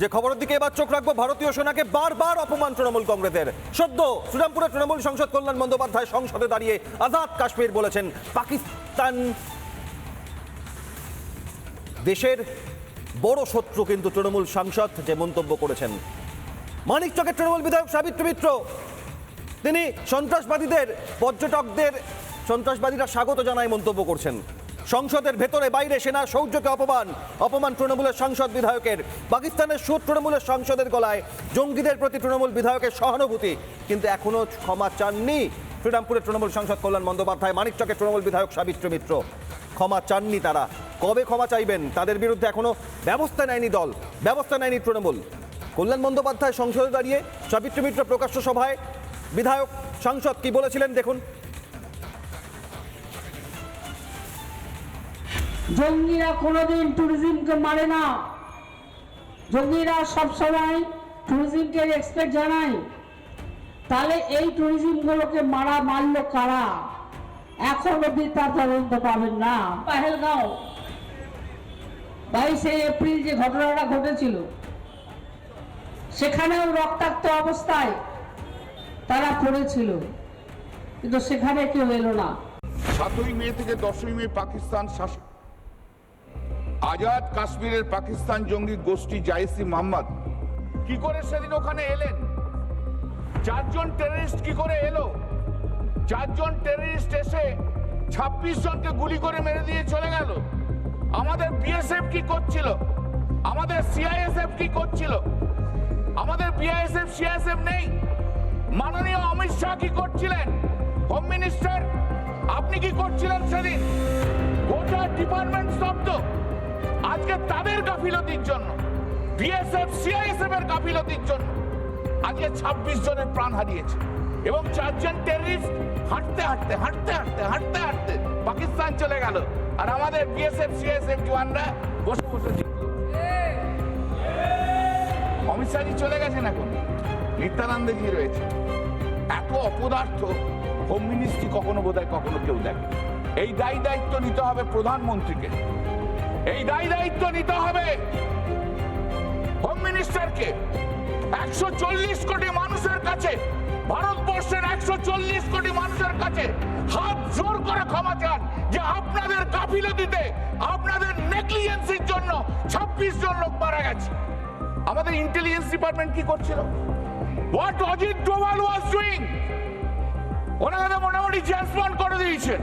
যে খবরের দিকে এবার চোখ রাখব, ভারতীয় সেনাকে বারবার অপমান তৃণমূল কংগ্রেসের। সদ্য শ্রীরামপুরে তৃণমূল সংসদ কল্যাণ বন্দ্যোপাধ্যায় সংসদে দাঁড়িয়ে আজাদ কাশ্মীর বলেছেন, পাকিস্তান দেশের বড় শত্রু কিন্তু তৃণমূল সাংসদ, যে মন্তব্য করেছেন। মানিকচকের তৃণমূল বিধায়ক সাবিত্রী মিত্র। তিনি সন্ত্রাসবাদীদের, পর্যটকদের, সন্ত্রাসবাদীরা স্বাগত জানায় মন্তব্য করছেন। সংসদের ভেতরে বাইরে সেনা, সৌর্যকে অপমান। অপমান তৃণমূলের সাংসদ বিধায়কের। পাকিস্তানের সুর তৃণমূলের সাংসদের গলায়। জঙ্গিদের প্রতি তৃণমূল বিধায়কের সহানুভূতি। কিন্তু এখনও ক্ষমা চাননি শ্রীরামপুরের তৃণমূল সাংসদ কল্যাণ বন্দ্যোপাধ্যায়, মানিকচকের তৃণমূল বিধায়ক সাবিত্রী মিত্র। ক্ষমা চাননি তারা। কবে ক্ষমা চাইবেন? তাদের বিরুদ্ধে এখনও ব্যবস্থা নেয়নি দল। ব্যবস্থা নেয়নি তৃণমূল। কল্যাণ বন্দ্যোপাধ্যায় সংসদে দাঁড়িয়ে সাবিত্রী মিত্র প্রকাশ্য সভায় বিধায়ক, সাংসদ কি বলেছিলেন দেখুন। জঙ্গিরা কোনোদিন ট্যুরিজমকে মারে না। জঙ্গিরা সবসময় ট্যুরিজমকে রেসপেক্ট জানায়। তাহলে এই ট্যুরিজমগুলোকে মারা মারলো কারা? এখন অব্দি তার তদন্ত পাবেন না। পাহেলগাঁও। বাইশে এপ্রিল যে ঘটনাটা ঘটেছিল সেখানেও রক্তাক্ত অবস্থায় তারা পড়েছিল। কিন্তু সেখানে কেউ এলো না। সাতই মে থেকে দশই মে পাকিস্তান শাসন আজাদ কাশ্মীরের পাকিস্তান জঙ্গি গোষ্ঠী জাইসি মোহাম্মদ কি করে সেদিন ওখানে এলেন? চারজন টেররিস্ট কি করে এলো? চারজন টেররিস্ট এসে ছাব্বিশ জনকে গুলি করে মেরে দিয়ে চলে গেল। আমাদের বিএসএফ কি করছিল? আমাদের সিআইএসএফ কি করছিল? আমাদের বিআইএসএফ সিআইএসএফ নেই। মাননীয় অমিত শাহ কি করছিলেন? হোম মিনিস্টার আপনি কি করছিলেন সেদিন? গোটা ডিপার্টমেন্ট স্তব্ধ। আজকে তাদের গাফিলতির জন্য বিএসএফ সিআইএসএফ এর গাফিলতির জন্য আজকে ছাব্বিশ জনের প্রাণ হারিয়েছে। এবং চারজন টেররিস্ট হাঁটতে হাঁটতে হাঁটতে হাঁটতে হাঁটতে হাঁটতে পাকিস্তান চলে গেল। আর আমাদের বিএসএফ সিআইএসএফ জওয়ানরা বসে বসে অমিত শাহজি চলে গেছেন এখন। নিত্যানন্দজি রয়েছে। এত অপদার্থ হোম মিনিস্ট্রি কখনো বোধহয় কখনো কেউ দেখে এই দায়ী দায়িত্ব নিতে হবে প্রধানমন্ত্রীকে। এই দায়ী দায়িত্ব নিতে হবে। হোম মিনিস্টারকে একশো চল্লিশ কোটি মানুষের কাছে, ভারতবর্ষের একশো চল্লিশ কোটি মানুষের কাছে হাত জোর করে ক্ষমা চান যে আপনাদের গাফিলতিতে আপনাদের নেগলিজেন্সির জন্য ছাব্বিশ জন লোক মারা গেছে। আমাদের ইন্টেলিজেন্স ডিপার্টমেন্ট কি করছিল? What Ajit Doval was doing ওনাকে মোটামুটি ট্রান্সপ্লান্ট করে দিয়েছেন।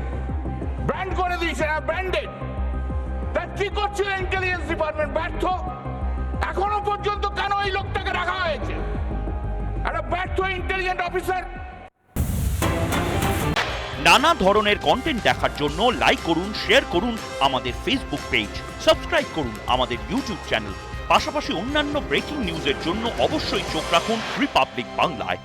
ব্র্যান্ড করে দিয়েছেন ব্র্যান্ডেড তা কি করছিল ইন্টেলিজেন্স ডিপার্টমেন্ট ব্যর্থ। এখনও পর্যন্ত কেন এই লোকটাকে রাখা হয়েছে? একটা ব্যর্থ ইন্টেলিজেন্ট অফিসার নানা ধরনের কন্টেন্ট দেখার জন্য লাইক করুন শেয়ার করুন আমাদের ফেসবুক পেজ সাবস্ক্রাইব করুন আমাদের ইউটিউব চ্যানেল পাশাপাশি অন্যান্য ব্রেকিং নিউজের জন্য অবশ্যই চোখ রাখুন রিপাবলিক বাংলায়